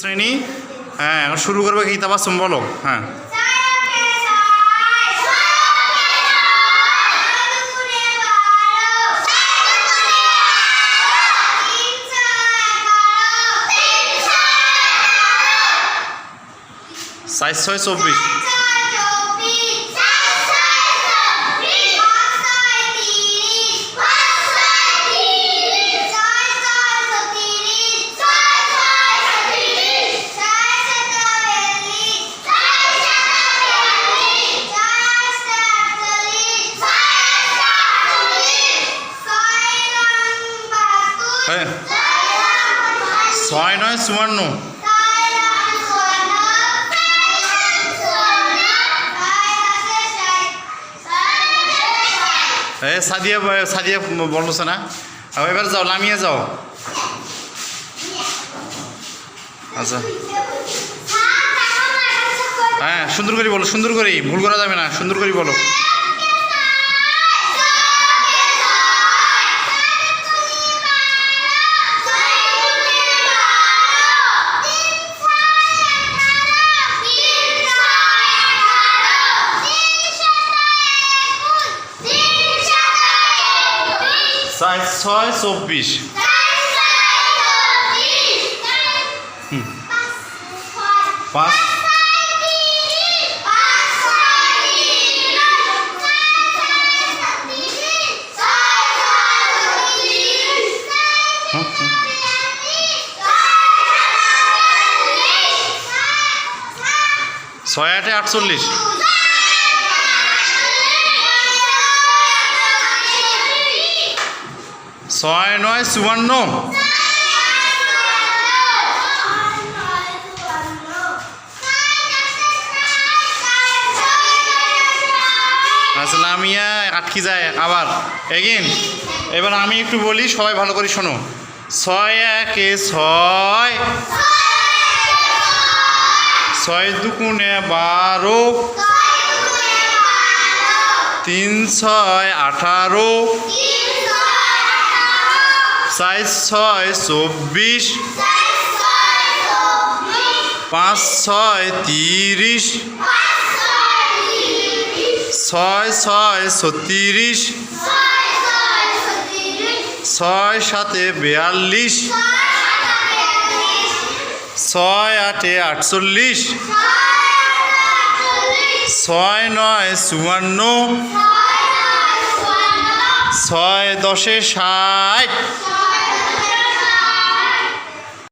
শ্রেণি? হ্যাঁ শুরু করবে কি? বাসম বলো। হ্যাঁ। সাইজ ছয় চব্বিশ। হ্যাঁ। ছয় নয় চুয়ান্ন। এ সাদিয়া সাদিয়া বলছে না। এবার যাও, নামিয়ে যাও। আচ্ছা। হ্যাঁ সুন্দর করে বলো, সুন্দর করেই। ভুল করা যাবে না, সুন্দর করে বলো। সাইজ ছয় চব্বিশ পাঁচ। ছয় আটে আটচল্লিশ ছয় নয় চুয়ান্ন। নামিয়া আটকে যায় আবার। এগিন, এবার আমি একটু বলি, সবাই ভালো করে শোনো। ছয় একে ছয়। ছয় দুকুনে বারো। তিন ছয় আঠারো। সাইজ ছয় চব্বিশ। পাঁচ ছয় তিরিশ। ছয় ছয় ছত্রিশ। ছয় সাতে বিয়াল্লিশ। ছয় আটে আটচল্লিশ। ছয় নয় চুয়ান্ন। ছয় দশে ষাট।